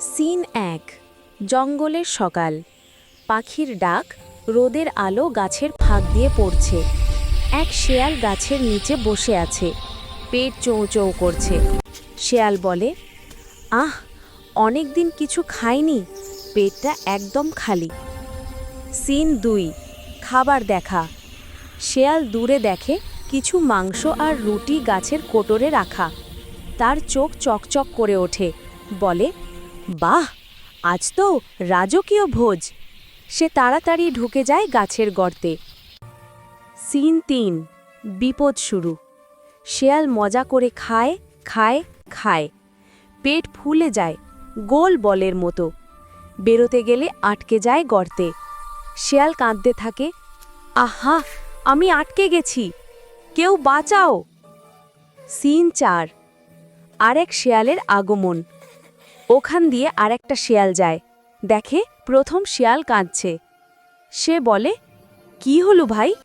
Scene এক, জঙ্গলের সকাল। পাখির ডাক রোদের আলো গাছের ফাঁক দিয়ে পড়ছে। এক শেয়াল গাছের নিচে বসে আছে, পেট চৌ চৌ করছে। শেয়াল বলে, আহ, অনেক দিন কিছু খাইনি, পেটটা একদম খালি। সিন দুই, খাবার দেখা। শেয়াল দূরে দেখে কিছু মাংস আর রুটি গাছের কোটরে রাখা। তার চোখ চকচক করে ওঠে, বলে বাহ, আজ তো রাজকীয় ভোজ। সে তাড়াতাড়ি ঢুকে যায় গাছের গর্তে। সিন তিন, বিপদ শুরু। শেয়াল মজা করে খায় খায় খায়। পেট ফুলে যায়, গোল বলের মতো। বেরোতে গেলে আটকে যায় গর্তে। শেয়াল কাঁদতে থাকে, আহা, আমি আটকে গেছি। কেউ বাঁচাও! সিন চার, আরেক শেয়ালের আগমন। ওখান দিয়ে আরেকটা শেয়াল যায়। দেখে প্রথম শিয়াল কাঁদছে। সে বলে কি হলো ভাই?